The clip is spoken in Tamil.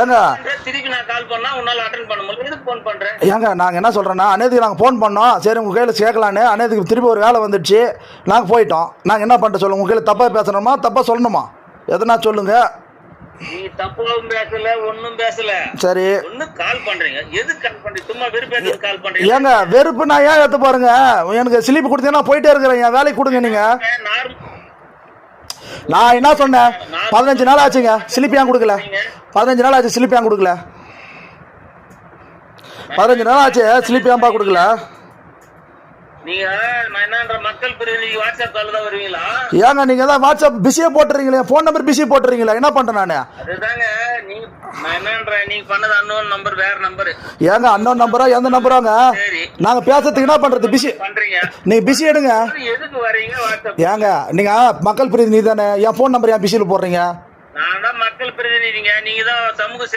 ஏங்க. திருப்பி நான் கால் பண்ணா உன்னால அட்டன் பண்ண முடியல. எதுக்கு ஃபோன் பண்றேன் ஏங்க நாங்கள் என்ன சொல்கிறேன்னா அநேதுக்கு நாங்கள் ஃபோன் பண்ணோம். சரி உங்கள் கையில் சேர்க்கலான்னு அநேதுக்கு திருப்பி ஒரு வேலை வந்துடுச்சு. நாங்கள் போயிட்டோம். நாங்கள் என்ன பண்ணிட்டு சொல்லுங்கள் உங்கள் கையில் தப்பாக பேசணுமா தப்பாக சொல்லணுமா? எதனா சொல்லுங்கள் நீ தப்பாவும் பேசல ஒண்ணும் பேசல. சரி. கால் பண்றீங்க. எதுக்கு கால் பண்றீங்க? சும்மா விருப்பம் கால் பண்றீங்க. ஏங்க வெறுப்பு நான் ஏன் எடுத்து பாருங்க? எனக்கு ஸ்லிப் கொடுத்தீங்கன்னா போயிட்டே இருக்கிறேன். என் வேலைக்கு கொடுங்க நார்மல் நான் என்ன சொன்னேன்? பதினஞ்சு நாள் ஆச்சுங்க. ஏன் கொடுக்கல? பதினஞ்சு நாள் ஆச்சு ஏன் கொடுக்கல? பதினஞ்சு நாள் ஆச்சு ஏன்பா கொடுக்கல நீங்க நான் என்னன்ற மக்கள் பிரதிநிதி வாட்ஸ்அப் கால் தான் வருவீங்களா ஏங்க நீங்கள் தான் வாட்ஸ்அப் பிஸியாக போட்டுறீங்களே ஃபோன் நம்பர் பிஸி போட்டுறீங்களா என்ன பண்ணுறேன் நான்? அதுதாங்க நீ நான் என்னன்ற நீங்க பண்ணது அன்னோன் நம்பர் வேற நம்பர் ஏங்க அன்னோன் நம்பரா எந்த நம்பராங்க சரி. நாங்கள் பேசுறதுக்கு என்ன பண்ணுறது பிஸி பண்றீங்க? நீங்கள் பிஸி எடுங்க. எதுக்கு வரீங்க வாட்ஸ்அப்? ஏங்க நீங்கள் மக்கள் பிரதிநிதி தானே என் ஃபோன் நம்பர் ஏன் பிஸியில் போடுறீங்க? நான் மக்கள் பிரதிநிதிங்க நீங்க தான் சமூக